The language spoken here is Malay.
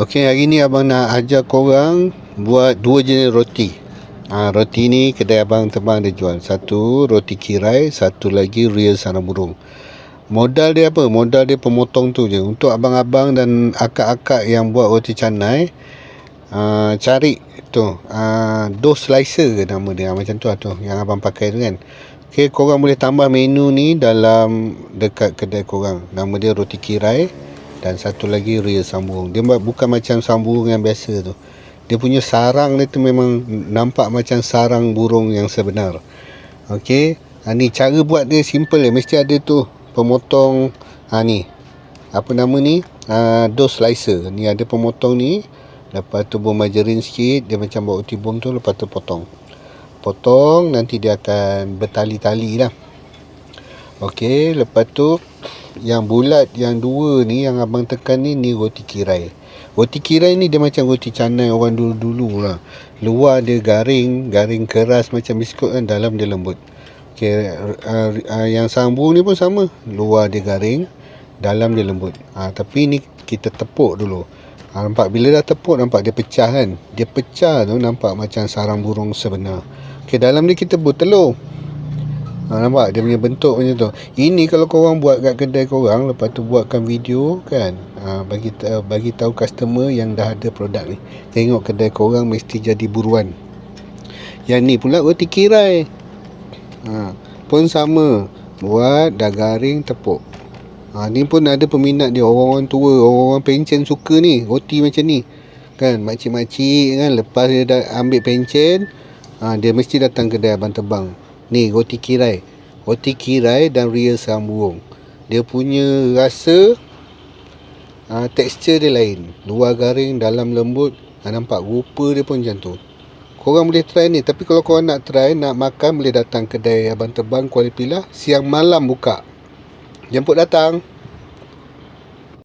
Okey, hari ni abang nak ajar korang buat dua jenis roti. Ha, roti ni kedai abang tebang dia jual. Satu roti kirai, satu lagi real sarang burung. Modal dia apa? Modal dia pemotong tu je. Untuk abang-abang dan akak-akak yang buat roti canai, uh, cari tu uh, dough slicer ke nama dia macam tu lah tu yang abang pakai tu kan. Okey, korang boleh tambah menu ni dalam dekat kedai korang. Nama dia roti kirai dan satu lagi real sambung. Dia bukan macam sambung yang biasa tu. Dia punya sarang dia tu memang nampak macam sarang burung yang sebenar. Okey, ha, ni cara buat dia simple je. Mesti ada tu pemotong ha ni. Apa nama ni? Ha, dough slicer. Ni ada pemotong ni. Lepas tu bom margarin sikit, dia macam buat roti bom tu lepas tu potong potong nanti dia akan bertali-tali lah ok lepas tu yang bulat yang dua ni yang abang tekan ni ni roti kirai. Roti kirai ni dia macam roti canai orang dulu-dulu lah. Luar dia garing garing keras macam biskut kan dalam dia lembut. Ok uh, uh, yang sambung ni pun sama. Luar dia garing dalam dia lembut. Uh, tapi ni kita tepuk dulu. Ha, nampak bila dah tepuk nampak dia pecah kan? Dia pecah tu nampak macam sarang burung sebenar. Okay, dalam ni kita buat telur. Ha, nampak dia punya bentuk macam tu. Ini kalau kau orang buat kat kedai kau orang, lepas tu buatkan video kan. Ha, bagi uh, bagi tahu customer yang dah ada produk ni. Tengok kedai kau orang mesti jadi buruan. Yang ni pula roti kirai. Ha, pun sama. Buat dah garing tepuk. Ha, ni pun ada peminat dia orang-orang tua, orang-orang pencen suka ni, roti macam ni. Kan, makcik-makcik kan lepas dia dah ambil pencen, ha, dia mesti datang kedai abang tebang ni roti kirai. Roti kirai dan real sambung. Dia punya rasa ha, tekstur dia lain. Luar garing dalam lembut ha, nampak rupa dia pun macam tu. Korang boleh try ni. Tapi kalau korang nak try nak makan boleh datang kedai abang tebang kuala pilah. Siang malam buka. Jemput datang